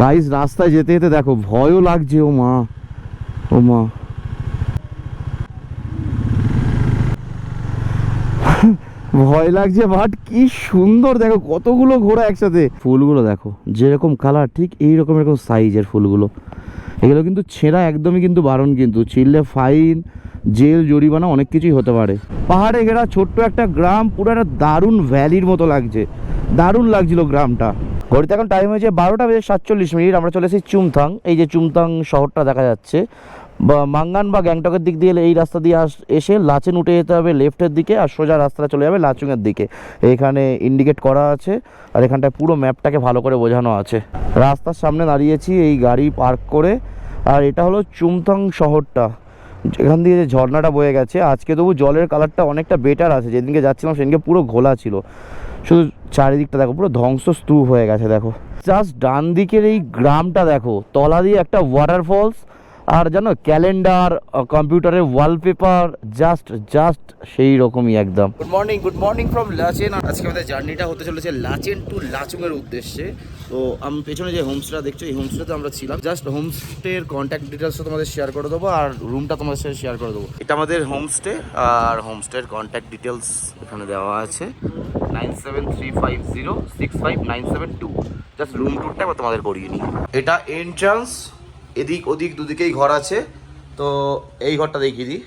Guys রাস্তায় যেতে যেতে দেখো, ভয়ও লাগছে, ও মা। ও মা। ভয় লাগছে বাট কি সুন্দর, দেখো, কতগুলো ঘোড়া একসাথে। ফুলগুলো দেখো, যেরকম কালার ঠিক এই রকম এরকম সাইজের ফুলগুলো। এগুলো কিন্তু ছেঁড়া, একদমই কিন্তু বারণ কিন্তু। ছিললে ফাইন জেল, জরিমানা, অনেক কিছুই হতে পারে। পাহাড়ে ঘেরা ছোট্ট একটা গ্রাম, পুরো একটা দারুণ ভ্যালির মতো লাগছে। দারুণ লাগছিল গ্রামটা। ঘড়িতে এখন টাইম হয়েছে বারোটা বেজে সাতচল্লিশ মিনিট, আমরা চলে এসেছি চুমথাং। এই যে চুমথাং শহরটা দেখা যাচ্ছে। বা মাঙ্গান বা গ্যাংটকের দিক দিয়ে এই রাস্তা দিয়ে আস এসে লাচেন উঠে যেতে হবে লেফটের দিকে আর সোজা রাস্তাটা চলে যাবে লাচুংয়ের দিকে। এখানে ইন্ডিকেট করা আছে আর এখানটায় পুরো ম্যাপটাকে ভালো করে বোঝানো আছে। রাস্তার সামনে দাঁড়িয়েছি, এই গাড়ি পার্ক করে। আর এটা হলো চুমথাং শহরটা। এখান দিয়ে যে ঝর্ণাটা বয়ে গেছে, আজকে তবু জলের কালারটা অনেকটা বেটার আছে। যেদিনকে যাচ্ছিলাম সেদিনকে পুরো ঘোলা ছিল। শুধু চারিদিকটা দেখো, পুরো ধ্বংসস্তূপ হয়ে গেছে, দেখো। জাস্ট ডান দিকের এই গ্রামটা দেখো, তলা দিয়ে একটা ওয়াটারফলস আর জানো ক্যালেন্ডার কম্পিউটারের ওয়ালপেপার জাস্ট জাস্ট সেই রকমই একদম। Good morning good morning from Lachen আর আজকে আমাদের জার্নিটা হতে চলেছে লাচেন টু লাচুংয়ের উদ্দেশ্যে। তো আমি, পেছনে যে হোমস্টেটা দেখছ, এই হোমস্টেতে আমরা ছিলাম। জাস্ট হোমস্টের কন্ট্যাক্ট ডিটেলসটা তোমাদের শেয়ার করে দেবো, আর রুমটা তোমাদের সাথে শেয়ার করে দেবো। এটা আমাদের হোমস্টে আর হোমস্টের কন্ট্যাক্ট ডিটেলস এখানে দেওয়া আছে। Nine seven three five zero six five nine seven two just room এবার তোমাদের করিয়ে নিই। এটা এন্ট্রান্স এদিক ওদিক দুদিকেই ঘর আছে। তো এই ঘরটা দেখিয়ে দিই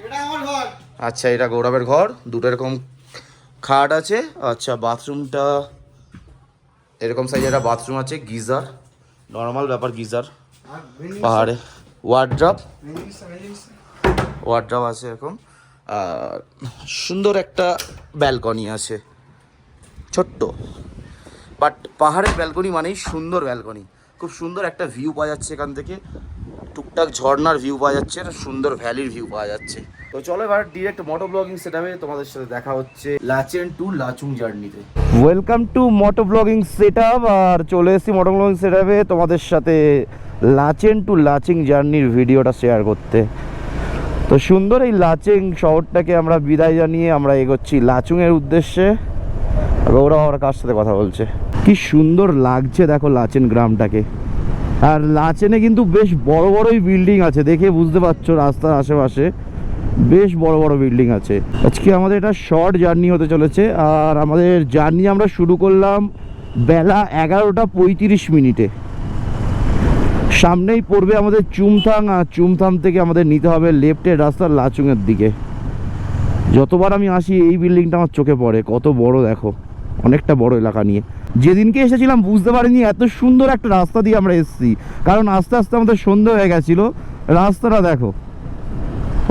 আচ্ছা এটা গৌরবের ঘর। দুটো এরকম খাট আছে। আচ্ছা বাথরুমটা এরকম সাইজের একটা বাথরুম আছে গিজার। নর্মাল ব্যাপার গিজার। পাহাড়ে। ওয়ার্ড্রপ ওয়ার্ড্রপ আছে এরকম। আর সুন্দর একটা ব্যালকনি আছে। ছোট্ট। বাট পাহাড়ের ব্যালকনি মানেই সুন্দর ব্যালকনি খুব সুন্দর একটা ভিউ পাওয়া যাচ্ছে এখান থেকে। টুকটাক ঝর্নার ভিউ পাওয়া যাচ্ছে, একটা সুন্দর ভ্যালির ভিউ পাওয়া যাচ্ছে। তো চলো এবার ডিরেক্ট মোটো ব্লগিং সেটআপে তোমাদের সাথে দেখা হচ্ছে লাচেন টু লাচুং জার্নিতে welcome to moto blogging setup আর চলে এসেছি মোটো ব্লগিং সেটআপে তোমাদের সাথে লাচেন টু লাচিং জার্নির ভিডিওটা শেয়ার করতে। তো সুন্দর এই লাচেং শহরটাকে আমরা বিদায় জানিয়ে আমরা এগোচ্ছি লাচুংয়ের উদ্দেশ্যে। গৌরব আমার কার সাথে কথা বলছে? কি সুন্দর লাগছে দেখো লাচেন গ্রামটাকে। আর লাচেনে কিন্তু বেশ বড় বড়ই বিল্ডিং আছে, দেখে বুঝতে পারছ রাস্তার আশেপাশে। বেশ বড় বড় বিল্ডিং আছে। আজকে আমাদের এটা শর্ট জার্নি হতে চলেছে, আর আমাদের জার্নি আমরা শুরু করলাম বেলা এগারোটা পঁয়ত্রিশ মিনিটে। সামনেই পড়বে আমাদের চুমথাং, আর চুমথাং থেকে আমাদের নিতে হবে লেফটের রাস্তার লাচুংয়ের দিকে। যতবার আমি আসি, এই বিল্ডিংটা আমার চোখে পড়ে, কত বড় দেখো, অনেকটা বড় এলাকা নিয়ে। যেদিনকে এসেছিলাম বুঝতে পারিনি, এত সুন্দর একটা রাস্তা দিয়ে আমরা এসেছি। কারণ আস্তে আস্তে আমাদের সন্ধে হয়ে গেছিল। রাস্তাটা দেখো।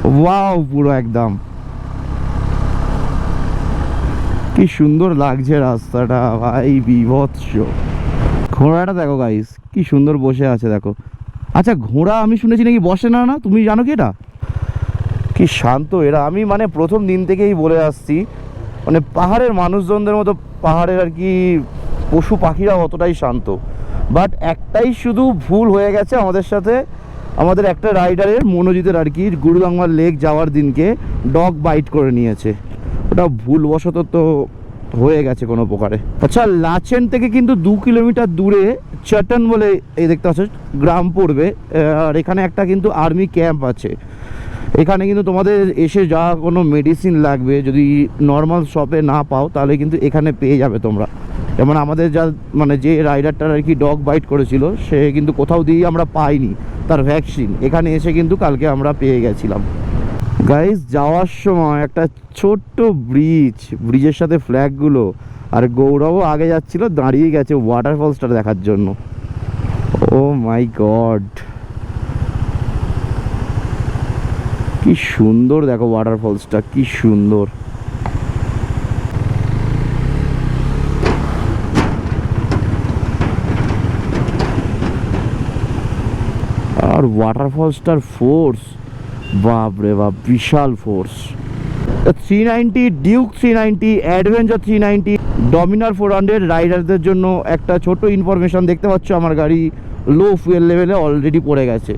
ওয়াও, পুরো একদম। কি সুন্দর লাগছে রাস্তাটা, ভাই, বিভৎস। ঘোড়াটা দেখো গাইস কি সুন্দর বসে আছে, দেখো। আচ্ছা ঘোড়া আমি শুনেছি নাকি বসে না না? তুমি জানো কি এটা? কি শান্ত এরা। আমি মানে প্রথম দিন থেকেই বলে আসছি। মানে পাহাড়ের মানুষজনদের মতো পাহাড়ের আর কি পশু পাখিরা অতটাই শান্ত। বাট একটাই শুধু ভুল হয়ে গেছে আমাদের সাথে, আমাদের একটা রাইডারের মনোজিতের আর কি, গুরুদাঙ্গার লেক যাওয়ার দিনকে ডগ বাইট করে নিয়েছে। ওটা ভুলবশত তো হয়ে গেছে কোনো প্রকারে। আচ্ছা লাচেন থেকে কিন্তু দু কিলোমিটার দূরে চটন বলে এই দেখতে পাচ্ছ, গ্রাম পড়বে। আর এখানে একটা কিন্তু আর্মি ক্যাম্প আছে। এখানে কিন্তু তোমাদের এসে যা কোনো মেডিসিন লাগবে, যদি নর্মাল শপে না পাও, তাহলে কিন্তু এখানে পেয়ে যাবে তোমরা। যেমন আমাদের যা মানে যে রাইডারটার আর কি ডগ বাইট করেছিল, সে কিন্তু কোথাও দিয়েই আমরা পাইনি, তার ভ্যাকসিন এখানে এসে কিন্তু কালকে আমরা পেয়ে গেছিলাম। গাইস যাওয়ার সময় একটা ছোট্ট ব্রিজ ব্রিজের সাথে ফ্ল্যাগগুলো আর গৌরবও আগে যাচ্ছিল, দাঁড়িয়ে গেছে ওয়াটারফলসটা দেখার জন্য। ও মাই গড কি সুন্দর দেখো ওয়াটারফলসটা কি সুন্দর। আর ওয়াটারফলসটার ফোর্স বাপ রে বাপ, বিশাল force three ninety Duke three ninety adventure three ninety Dominar four hundred রাইডারদের জন্য একটা ছোট ইনফরমেশন দেখতে পাচ্ছ আমার গাড়ি লো ফুয়েল লেভেলে অলরেডি পড়ে গেছে।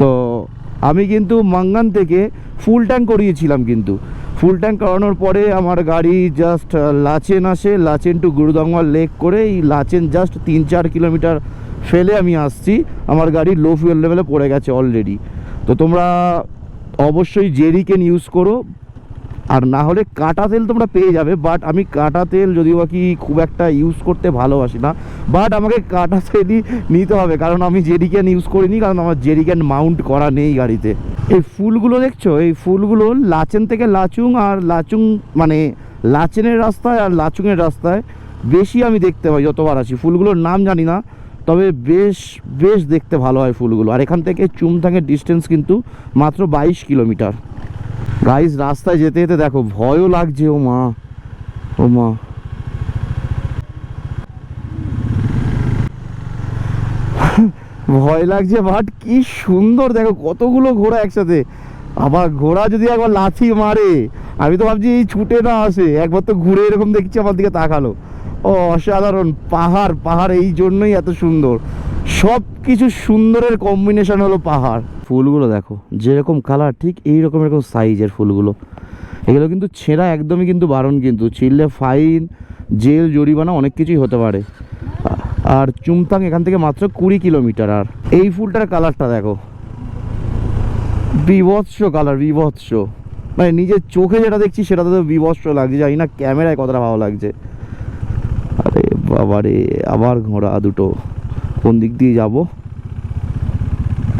তো আমি কিন্তু মাঙ্গান থেকে ফুল ট্যাঙ্ক করিয়েছিলাম কিন্তু। ফুল ট্যাঙ্ক করানোর পরে আমার গাড়ি জাস্ট লাচেন আসে। লাচেন টু গুরুদঙ্গা লেক করে এই লাচেন জাস্ট তিন চার কিলোমিটার ফেলে আমি আসছি। আমার গাড়ি লো ফুয়েল লেভেলে পড়ে গেছে অলরেডি তো তোমরা অবশ্যই জেরিকেন ইউজ করো। আর না হলে কাটা তেল তোমরা পেয়ে যাবে বাট আমি কাটা তেল যদিও বা কি খুব একটা ইউজ করতে ভালোবাসি না বাট আমাকে কাটা তেলই নিতে হবে, কারণ আমি জেরিক্যান ইউজ করিনি, কারণ আমার জেরিক্যান মাউন্ট করা নেই গাড়িতে। এই ফুলগুলো দেখছ? এই ফুলগুলো লাচেন থেকে লাচুং আর লাচুং মানে লাচেনের রাস্তায় আর লাচুংয়ের রাস্তায় বেশি আমি দেখতে পাই, যতবার আসি। ফুলগুলোর নাম জানি না, তবে বেশ বেশ দেখতে ভালো হয় ফুলগুলো। আর এখান থেকে চুমথাঙের ডিস্টেন্স কিন্তু মাত্র বাইশ কিলোমিটার। গাইস রাস্তায় যেতে যেতে দেখো, ভয়ও লাগছে, ও মা ও মা। ভয় লাগছে বাট কি সুন্দর, দেখো, কতগুলো ঘোড়া একসাথে। আবার ঘোড়া যদি একবার লাথি মারে, আমি তো ভাবছি এই ছুটে না আসে, একবার তো ঘুরে এরকম দেখছি, আমার দিকে তাকালো। ও, অসাধারণ, পাহাড় পাহাড়, এই জন্যই এত সুন্দর। সব কিছু সুন্দরের কম্বিনেশন হলো পাহাড়। ফুলগুলো দেখো, যেরকম কালার ঠিক এই রকম এরকম সাইজের ফুলগুলো। এগুলো কিন্তু ছেঁড়া, একদমই কিন্তু বারণ কিন্তু। ছিঁড়লে ফাইন জেল জরিমানা, অনেক কিছুই হতে পারে। আর চুমতাং এখান থেকে মাত্র কুড়ি কিলোমিটার। আর এই ফুলটার কালারটা দেখো। বিভৎস কালার বিভৎস। মানে নিজের চোখে যেটা দেখছি সেটা তো বিভৎস লাগছে। জানি না ক্যামেরায় কতটা ভালো লাগছে। আরে বাবারে, আবার ঘোড়া দুটো। কোন দিক দিয়ে যাব?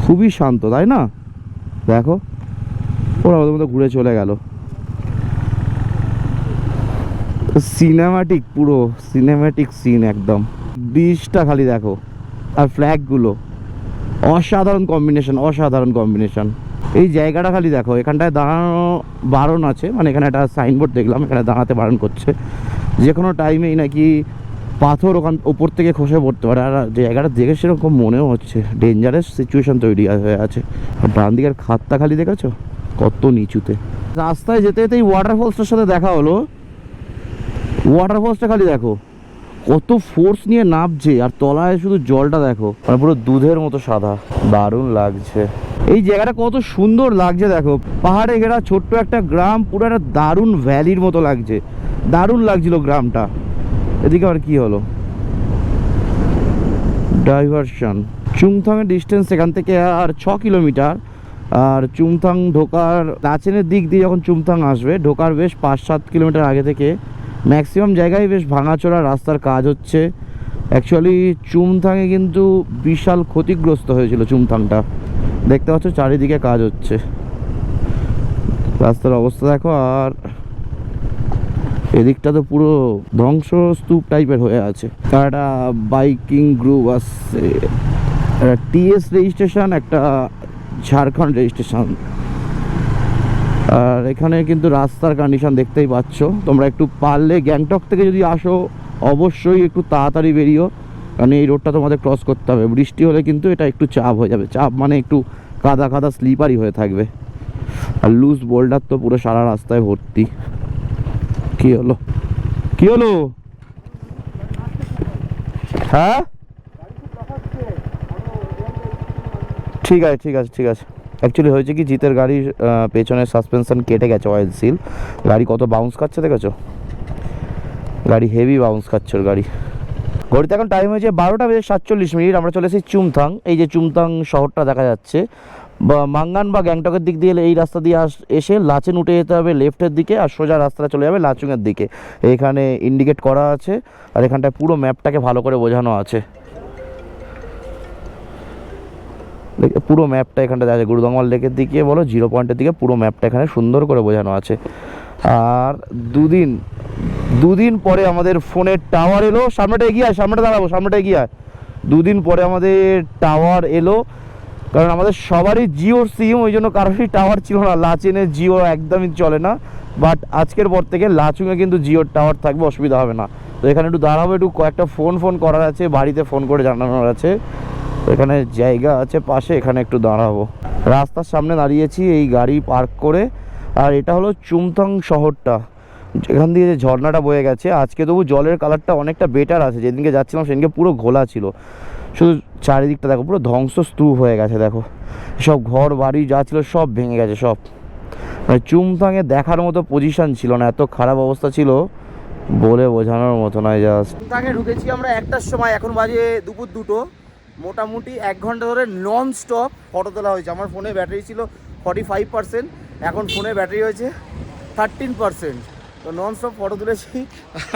খুবই শান্ত, তাই না? দেখো, ওরা ওদের মতো ঘুরে চলে গেল। সিনেমাটিক পুরো সিনেমাটিক সিন একদম। ব্রিজটা খালি দেখো, আর ফ্ল্যাগগুলো অসাধারণ কম্বিনেশন অসাধারণ কম্বিনেশন এই জায়গাটা খালি দেখো, এখানটায় দাঁড়ানো বারণ আছে। মানে এখানে একটা সাইনবোর্ড দেখলাম, এখানে দাঁড়াতে বারণ করছে। যে কোনো টাইমেই নাকি পাথর ওখান উপর থেকে খসে পড়তে পারে। আর জায়গাটা দেখে সেরকম মনেও হচ্ছে। ডেঞ্জারাস সিচুয়েশন তৈরি হয়ে আছে। ডান দিকের খাতটা খালি দেখেছ? কত নিচুতে। রাস্তায় যেতে যেতে এই ওয়াটারফলসটার সাথে দেখা হলো। ওয়াটারফলসটা খালি দেখো। কত ফোর্স নিয়ে নামছে। আর তলায় শুধু জলটা দেখো। আর পুরো দুধের মতো সাদা। দারুণ লাগছে। এই জায়গাটা কত সুন্দর লাগছে দেখো। পাহাড়ে ঘেরা ছোট্ট একটা গ্রাম, পুরো একটা দারুণ ভ্যালির মতো লাগছে। দারুণ লাগছিল গ্রামটা। এদিকে আর কি হলো? ডাইভারশন চুংথংয়ের ডিস্টেন্স এখান থেকে আর ছ কিলোমিটার আর চুমথাং ঢোকার নাচেনের দিক দিয়ে যখন চুমথাং আসবে, ঢোকার বেশ পাঁচ সাত কিলোমিটার আগে থেকে ম্যাক্সিমাম জায়গায় বেশ ভাঙাচোরা রাস্তার কাজ হচ্ছে। অ্যাকচুয়ালি চুমথাংয়ে কিন্তু বিশাল ক্ষতিগ্রস্ত হয়েছিল চুমথাংটা দেখতে পাচ্ছ, চারিদিকে কাজ হচ্ছে। রাস্তার অবস্থা দেখো, আর এদিকটা তো পুরো ধ্বংস স্তূপ টাইপের হয়ে আছে। একটা বাইকিং গ্রুপ আসছে একটা টিএস রেজিস্ট্রেশন, একটা ঝাড়খণ্ড রেজিস্ট্রেশন। আর এখানে কিন্তু রাস্তার কন্ডিশন দেখতেই পাচ্ছ। তোমরা একটু পারলে গ্যাংটক থেকে যদি আসো, অবশ্যই একটু তাড়াতাড়ি বেরিও। কারণ এই রোডটা তোমাদের ক্রস করতে হবে। বৃষ্টি হলে কিন্তু এটা একটু চাপ হয়ে যাবে। চাপ মানে একটু কাদা কাদা স্লিপারই হয়ে থাকবে। আর লুজ বোল্ডার তো পুরো সারা রাস্তায় ভর্তি। কি হলো? কি হলো? হ্যাঁ? ঠিক আছে ঠিক আছে ঠিক আছে। অ্যাকচুয়ালি হয়েছে কি, জিতের গাড়ির পেছনের সাসপেনশন কেটে গেছে অয়েল সিল গাড়ি কত বাউন্স খাচ্ছে দেখেছ? গাড়ি হেভি বাউন্স খাচ্ছে ওর গাড়ি। ঘড়িতে এখন টাইম হয়েছে বারোটা বেজে সাতচল্লিশ মিনিট, আমরা চলে এসেছি চুমথাং। এই যে চুমথাং শহরটা দেখা যাচ্ছে। মাঙ্গান বা গ্যাংটকের দিক দিয়ে এই রাস্তা দিয়ে এসে লাচেন উঠে যেতে হবে লেফটের দিকে আর সোজা রাস্তাটা চলে যাবে লাচুংয়ের দিকে। এখানে ইন্ডিকেট করা আছে আর এখানটায় পুরো ম্যাপটাকে ভালো করে বোঝানো আছে। পুরো ম্যাপটা এখানটা যায় গুরুদঙ্গল লেকের দিকে বলো জিরো পয়েন্টের দিকে পুরো ম্যাপটা এখানে সুন্দর করে বোঝানো আছে। আর দুদিন দুদিন পরে আমাদের ফোনের টাওয়ার এলো। সামনেটা এগিয়ে আয়, সামনেটা দাঁড়াবো, সামনেটা এগিয়ে আয়। দুদিন পরে আমাদের টাওয়ার এলো। কারণ আমাদের সবারই জিওর সিম, ওই জন্য কারোরই টাওয়ার ছিল না। লাচিনে জিও একদমই চলে না বাট আজকের পর থেকে লাচুঙে কিন্তু জিওর টাওয়ার থাকবে, অসুবিধা হবে না। তো এখানে একটু দাঁড়াবো, একটু কয়েকটা ফোন ফোন করার আছে, বাড়িতে ফোন করে জানানোর আছে। এখানে জায়গা আছে পাশে, এখানে একটু দাঁড়াবো। রাস্তার সামনে দাঁড়িয়েছি, এই গাড়ি পার্ক করে। আর এটা হলো চুমথং শহরটা, যেখান দিয়ে যে ঝর্ণাটা বয়ে গেছে। আজকে তবু জলের কালারটা অনেকটা বেটার আছে, যেদিনকে যাচ্ছিলাম সেদিনকে পুরো ঘোলা ছিল। শুধু চারিদিকটা দেখো, পুরো ধ্বংস স্তূপ হয়ে গেছে, দেখো। সব ঘর, বাড়ি যা ছিল সব ভেঙে গেছে, সব। মানে চুমথাঙে দেখার মতো পজিশন ছিল না, এত খারাপ অবস্থা ছিল বলে বোঝানোর মতো নয় জাস্ট ঢুকেছি আমরা একটার সময়, এখন বাজে দুপুর দুটো। মোটামুটি এক ঘণ্টা ধরে নন স্টপ ফটো তোলা হয়েছে। আমার ফোনে ব্যাটারি ছিল ফর্টি ফাইভ পার্সেন্ট এখন ফোনে ব্যাটারি হয়েছে থার্টিন পার্সেন্ট তো নন স্টপ ফটো তুলেছি।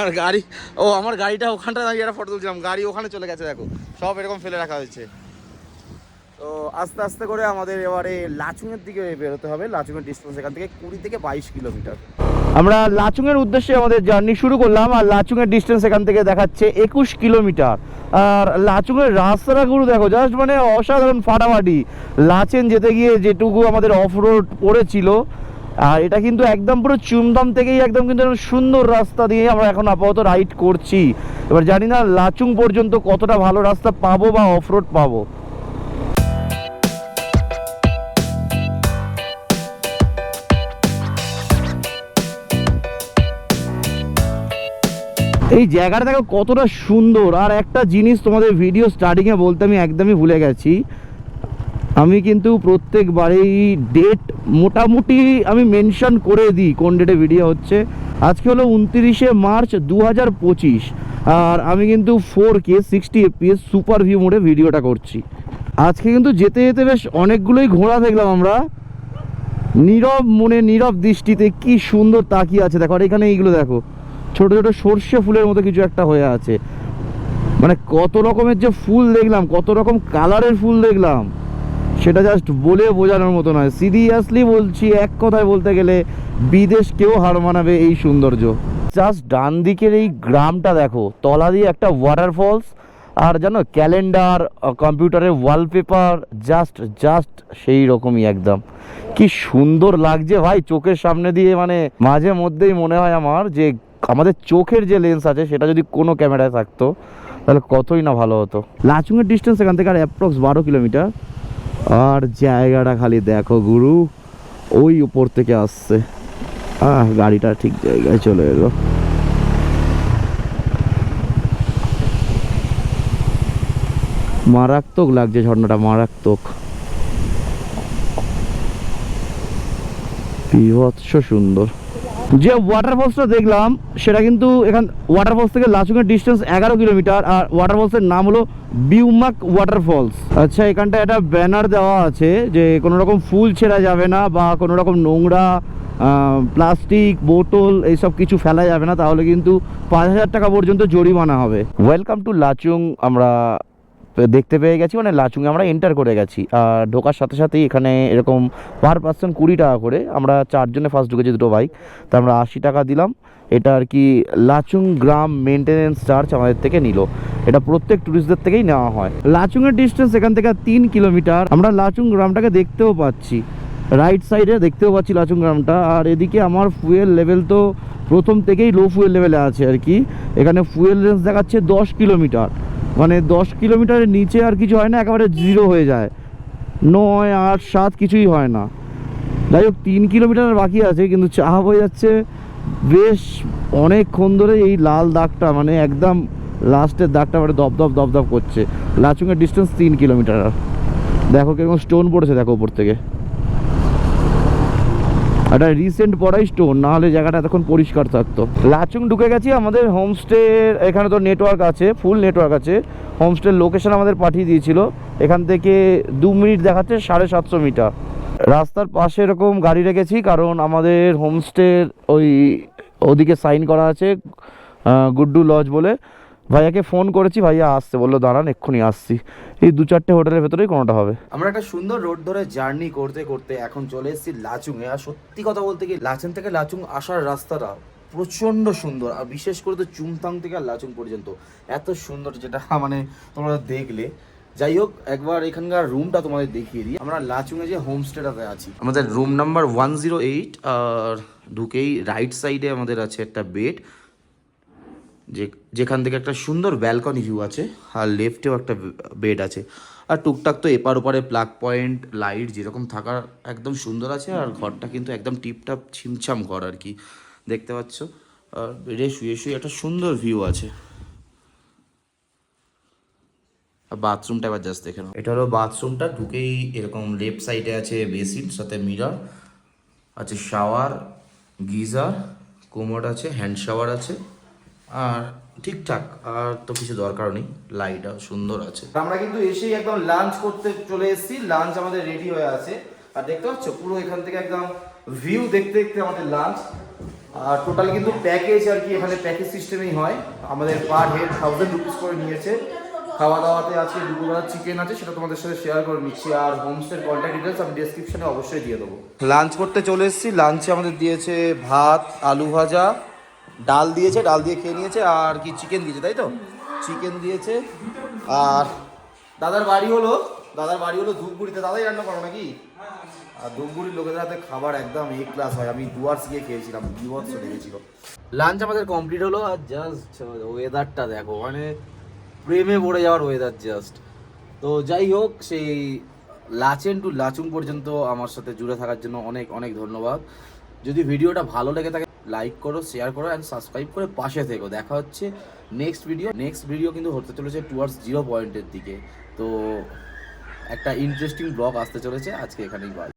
আর গাড়ি, ও, আমার গাড়িটা ওখানটা দাঁড়িয়ে একটা ফটো তুলছিলাম। গাড়ি ওখানে চলে গেছে, দেখো। সব এরকম ফেলে রাখা হয়েছে। তো আস্তে আস্তে করে আমাদের এবারে লাচুংয়ের দিকে বেরোতে হবে। লাচুংয়ের ডিস্টেন্স এখান থেকে কুড়ি থেকে বাইশ কিলোমিটার আমরা লাচুংয়ের উদ্দেশ্যে আমাদের জার্নি শুরু করলাম, আর লাচুংয়ের ডিস্টেন্স এখান থেকে দেখাচ্ছে একুশ কিলোমিটার আর লাচুংয়ের রাস্তাটা গুলো দেখো জাস্ট মানে অসাধারণ ফাটাফাটি। লাচেন যেতে গিয়ে যেটুকু আমাদের অফ রোড পড়েছিল আর এটা কিন্তু একদম পুরো চুমদাম থেকেই একদম কিন্তু সুন্দর রাস্তা দিয়ে আমরা এখন আপাতত রাইড করছি। এবার জানি না লাচুং পর্যন্ত কতটা ভালো রাস্তা পাবো বা অফ রোড পাবো। এই জায়গাটা দেখো কতটা সুন্দর। আর একটা জিনিস তোমাদের ভিডিও স্টার্টিংয়ে বলতে আমি একদমই ভুলে গেছি। আমি কিন্তু প্রত্যেকবারেই ডেট মোটামুটি আমি মেনশন করে দিই কোন ডেটে ভিডিও হচ্ছে। আজকে হলো উনত্রিশে মার্চ দু হাজার পঁচিশ, আর আমি কিন্তু four K sixty FPS super view মোডে ভিডিওটা করছি। আজকে কিন্তু যেতে যেতে বেশ অনেকগুলোই ঘোড়া দেখলাম আমরা। নীরব মনে নীরব দৃষ্টিতে কি সুন্দর তাকিয়ে আছে। দেখো, আর এখানে এইগুলো দেখো, ছোট ছোট সর্ষে ফুলের মতো কিছু একটা হয়ে আছে। মানে কত রকমের যে ফুল দেখলাম, কত রকম কালারের ফুল দেখলাম। সেটা জাস্ট বলে বোঝানোর মতো নয়। সিরিয়াসলি বলছি, এক কথায় বলতে গেলে বিদেশ কেউ হার মানাবে এই সৌন্দর্য। জাস্ট ডান দিকের এই গ্রামটা দেখো, তলা দিয়ে একটা ওয়াটারফলস আর জানো ক্যালেন্ডার কম্পিউটারের ওয়ালপেপার জাস্ট জাস্ট সেই রকমই একদম। কি সুন্দর লাগছে ভাই, চোখের সামনে দিয়ে মানে মাঝে মধ্যেই মনে হয় আমার যে আমাদের চোখের যে লেন্স আছে, সেটা যদি কোনো ক্যামেরায় থাকতো, তাহলে কতই না ভালো হতো। লাচুংয়ের ডিস্টেন্স এখান থেকে আর অ্যাপ্রক্স বারো কিলোমিটার। আর জায়গাটা খালি দেখো গুরু, ওই উপর থেকে আসছে। আহ, গাড়িটা ঠিক জায়গায় চলে এলো। মারাত্মক লাগছে ঝর্ণাটা, মারাত্মক। বিভৎস সুন্দর। যে ওয়াটারফলসটা দেখলাম, সেটা কিন্তু এখান ওয়াটারফলস থেকে লাচুংয়ের ডিস্টেন্স এগারো কিলোমিটার, আর ওয়াটারফলসের নাম হলো বিউমাক ওয়াটারফলস আচ্ছা এখানটা একটা ব্যানার দেওয়া আছে যে কোনো রকম ফুল ছেঁড়া যাবে না বা কোনো রকম নোংরা প্লাস্টিক বোতল এইসব কিছু ফেলা যাবে না, তাহলে কিন্তু পাঁচ হাজার টাকা পর্যন্ত জরিমানা হবে। ওয়েলকাম টু লাচুং, আমরা দেখতে পেয়ে গেছি মানে লাচুংয়ে আমরা এন্টার করে গেছি। আর ঢোকার সাথে সাথেই এখানে এরকম পার পার্সন কুড়ি টাকা করে আমরা চারজনে ফার্স্ট ঢুকেছি দুটো বাইক তা আমরা আশি টাকা দিলাম। এটা আর কি লাচুং গ্রাম মেনটেনেন্স চার্জ আমাদের থেকে নিল। এটা প্রত্যেক ট্যুরিস্টদের থেকেই নেওয়া হয়। লাচুংয়ের ডিস্টেন্স এখান থেকে তিন কিলোমিটার আমরা লাচুং গ্রামটাকে দেখতেও পাচ্ছি। রাইট সাইডে দেখতেও পাচ্ছি লাচুং গ্রামটা। আর এদিকে আমার ফুয়েল লেভেল তো প্রথম থেকেই লো ফুয়েল লেভেলে আছে আর কি। এখানে ফুয়েল রেঞ্জ দেখাচ্ছে দশ কিলোমিটার মানে দশ কিলোমিটারের নিচে আর কিছু হয় না, একেবারে জিরো হয়ে যায়। নয়, আট, সাত কিছুই হয় না। যাই হোক, তিন কিলোমিটার বাকি আছে, কিন্তু চা হয়ে যাচ্ছে বেশ অনেকক্ষণ ধরে এই লাল দাগটা মানে একদম লাস্টের দাগটা মানে দপ দপ দপ দপ করছে। লাচুংয়ের ডিস্টেন্স তিন কিলোমিটার। দেখো কীরকম স্টোন পড়েছে, দেখো উপর থেকে। একটা রিসেন্ট পড়াই স্টোন না হলে জায়গাটা এতক্ষণ পরিষ্কার থাকতো। লাচুং ঢুকে গেছি, আমাদের হোমস্টে এখানে তো নেটওয়ার্ক আছে ফুল নেটওয়ার্ক আছে। হোমস্টের লোকেশন আমাদের পাঠিয়ে দিয়েছিল। এখান থেকে দু মিনিট দেখাচ্ছে, সাড়ে সাতশো মিটার। রাস্তার পাশে এরকম গাড়ি রেখেছি, কারণ আমাদের হোমস্টের ওই ওদিকে সাইন করা আছে গুড্ডু লজ বলে। ভাইয়াকে ফোন করেছি, ভাইয়া আসছে, বলল, দাঁড়ান, এক্ষুনি আসছি। এই দু চারটে হোটেলের ভেতরেই কোনোটা হবে। আমরা একটা সুন্দর রোড ধরে জার্নি করতে করতে এখন চলে এসেছি লাচুংয়ে। আর সত্যি কথা বলতে কি, লাচুং থেকে লাচুং আসার রাস্তাটা প্রচণ্ড সুন্দর। আর বিশেষ করে তো চুমতাং থেকে আর লাচুং পর্যন্ত। এত সুন্দর যেটা মানে তোমরা দেখলে। যাই হোক, একবার এখানকার রুমটা তোমাদের দেখিয়ে দিই। আমরা লাচুংয়ে যে হোমস্টেটাতে আছি। আমাদের room number one zero eight আর ঢুকেই রাইট সাইডে আমাদের আছে একটা বেড যে যেখান থেকে একটা সুন্দর ব্যালকনি ভিউ আছে, আর লেফটেও একটা বেড আছে। আর টুকটাক তো এপার ওপারে প্লাগ পয়েন্ট লাইট যেরকম থাকার একদম সুন্দর আছে, আর ঘরটা কিন্তু একদম টিপটাপ ছিমছাম ঘর আর কি। দেখতে পাচ্ছ? আর বেডে শুয়ে শুয়ে একটা সুন্দর ভিউ আছে। আর বাথরুমটা এবার জাস্ট দেখে এটা হলো বাথরুমটা ঢুকেই এরকম লেফট সাইডে আছে বেসিন সাথে মিরর আছে শাওয়ার গিজার কোমোড আছে হ্যান্ড শাওয়ার আছে। আর ঠিকঠাক আর তো কিছু দরকার নেই লাইটও সুন্দর আছে। আমরা কিন্তু এসেই একদম লাঞ্চ করতে চলে এসেছি লাঞ্চ আমাদের রেডি হয়ে আছে। আর দেখতে পাচ্ছ পুরো এখান থেকে একদম ভিউ দেখতে দেখতে আমাদের লাঞ্চ আর টোটাল কিন্তু প্যাকেজ আর কি এখানে প্যাকেজ সিস্টেমেই হয়। আমাদের পার হেড থাউজেন্ড রুপিস করে নিয়েছে। খাওয়া দাওয়াতে আজকে দুপুরবেলা চিকেন আছে সেটা তোমাদের সাথে শেয়ার করে নিচ্ছি। আর হোমস্টের কন্ট্যাক্ট ডিটেলস আমি ডেসক্রিপশনে অবশ্যই দিয়ে দেবো। লাঞ্চ করতে চলে এসেছি লাঞ্চে আমাদের দিয়েছে ভাত আলু ভাজা ডাল দিয়েছে, ডাল দিয়ে খেয়ে নিয়েছে, আর কি চিকেন দিয়েছে, তাই তো? চিকেন দিয়েছে, আর দাদার বাড়ি হলো, দাদার বাড়ি হলো ধূপগুড়িতে। দাদাই রান্না করো নাকি? আর ধূপগুড়ির লোকেদের হাতে খাবার একদম এ ক্লাস হয়। আমি দুয়ার্স গিয়ে খেয়েছিলাম, বিভৎস লেগেছিল। লাঞ্চ আমাদের কমপ্লিট হলো, আর জাস্ট ওয়েদারটা দেখো মানে প্রেমে পড়ে যাওয়ার ওয়েদার জাস্ট তো যাই হোক, সেই লাচেন টু লাচুং পর্যন্ত আমার সাথে জুড়ে থাকার জন্য অনেক অনেক ধন্যবাদ। যদি ভিডিওটা ভালো লেগে থাকে লাইক করো শেয়ার করো অ্যান্ড সাবস্ক্রাইব করে পাশে থেকো। দেখা হচ্ছে নেক্সট ভিডিও নেক্সট ভিডিও কিন্তু হতে চলেছে টুয়ার্ডস জিরো পয়েন্টের দিকে। তো একটা ইন্টারেস্টিং ব্লগ আসতে চলেছে। আজকে এখানেই বাই